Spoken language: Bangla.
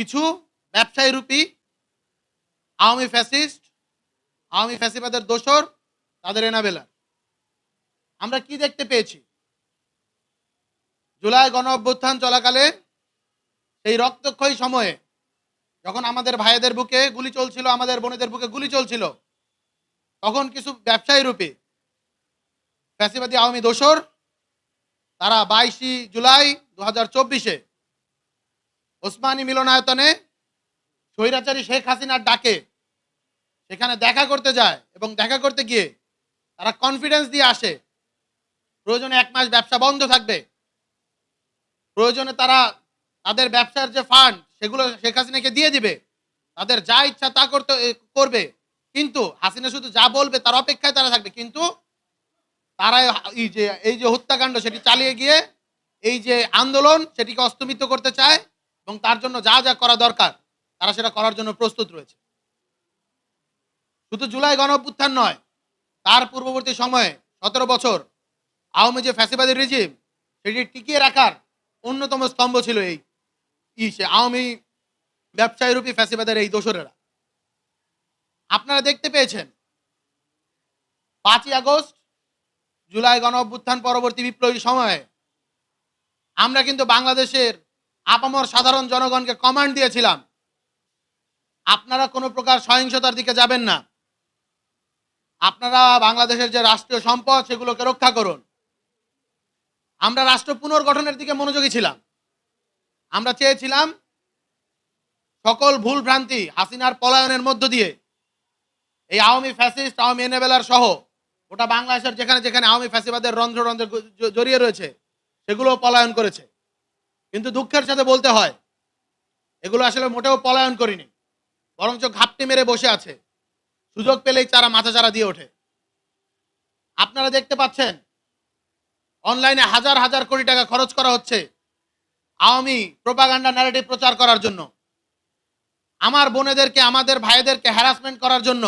কিছু ব্যবসায়ী রূপী, আওয়ামী ফ্যাসিস্ট, আওয়ামী ফ্যাসিবাদের দোসর, তাদের এনাবেলা আমরা কি দেখতে পেয়েছি? জুলাই গণ অভ্যুত্থান চলাকালে সেই রক্তক্ষয়ী সময়ে যখন আমাদের ভাইদের বুকে গুলি চলছিল, আমাদের বোনেদের বুকে গুলি চলছিল, তখন কিছু ব্যবসায়ী রূপে, ফ্যাসিবাদী আওয়ামী দোসর, তারা বাইশে জুলাই দু হাজার চব্বিশে ওসমানী মিলনায়তনে স্বৈরাচারী শেখ হাসিনার ডাকে সেখানে দেখা করতে যায় এবং দেখা করতে গিয়ে তারা কনফিডেন্স দিয়ে আসে, প্রয়োজনে এক মাস ব্যবসা বন্ধ থাকবে। প্রয়োজনে তারা তাদের ব্যবসার যে ফান্ড সেগুলো শেখ হাসিনাকে দিয়ে দিবে, তাদের যা ইচ্ছা তা করতে করবে। কিন্তু হাসিনা শুধু যা বলবে তার অপেক্ষায় তারা থাকবে। কিন্তু তারা এই যে এই যে হত্যাকাণ্ড সেটি চালিয়ে গিয়ে এই যে আন্দোলন সেটিকে অস্তমিত করতে চায় এবং তার জন্য যা যা করা দরকার, তারা সেটা করার জন্য প্রস্তুত রয়েছে। শুধু জুলাই গণ অভ্যুত্থান নয়, তার পূর্ববর্তী সময়ে সতেরো বছর আওয়ামী যে ফ্যাসিবাদী রিজিম সেটি টিকিয়ে রাখার অন্যতম স্তম্ভ ছিল এই সে আওয়ামী ব্যবসায়ী রূপী ফ্যাসিবাদের এই দোসরেরা। আপনারা দেখতে পেয়েছেন, পাঁচই আগস্ট, জুলাই গণ অভ্যুত্থান পরবর্তী বিপ্লবী সময়ে আমরা কিন্তু বাংলাদেশের আপামর সাধারণ জনগণকে কমান্ড দিয়েছিলাম। আপনারা কোনো প্রকার সহিংসতার দিকে যাবেন না। আপনারা বাংলাদেশের যে রাষ্ট্রীয় সম্পদ, সেগুলোকে রক্ষা করুন। আমরা রাষ্ট্র পুনর্গঠনের দিকে মনোযোগী ছিলাম। আমরা চেয়েছিলাম সকল ভুল ভ্রান্তি হাসিনার পলায়নের মধ্য দিয়ে এই আওয়ামী ফ্যাসিস্ট, আওয়ামী এনেবেলার সহ ওটা বাংলাদেশের যেখানে যেখানে আওয়ামী ফ্যাসিবাদের রন্ধ্র রন্ধ্রে জড়িয়ে রয়েছে সেগুলো পলায়ন করেছে। কিন্তু দুঃখের সাথে বলতে হয়, এগুলো আসলে মোটেও পলায়ন করিনি, বরঞ্চ ঘাপটি মেরে বসে আছে, সুযোগ পেলেই তারা মাথা চারা দিয়ে ওঠে। আপনারা দেখতে পাচ্ছেন, অনলাইনে হাজার হাজার কোটি টাকা খরচ করা হচ্ছে আওয়ামী প্রোপাগান্ডা ন্যারেটিভ প্রচার করার জন্য। আমার বোনেদেরকে, আমাদের ভাইদেরকে হ্যারাসমেন্ট করার জন্য।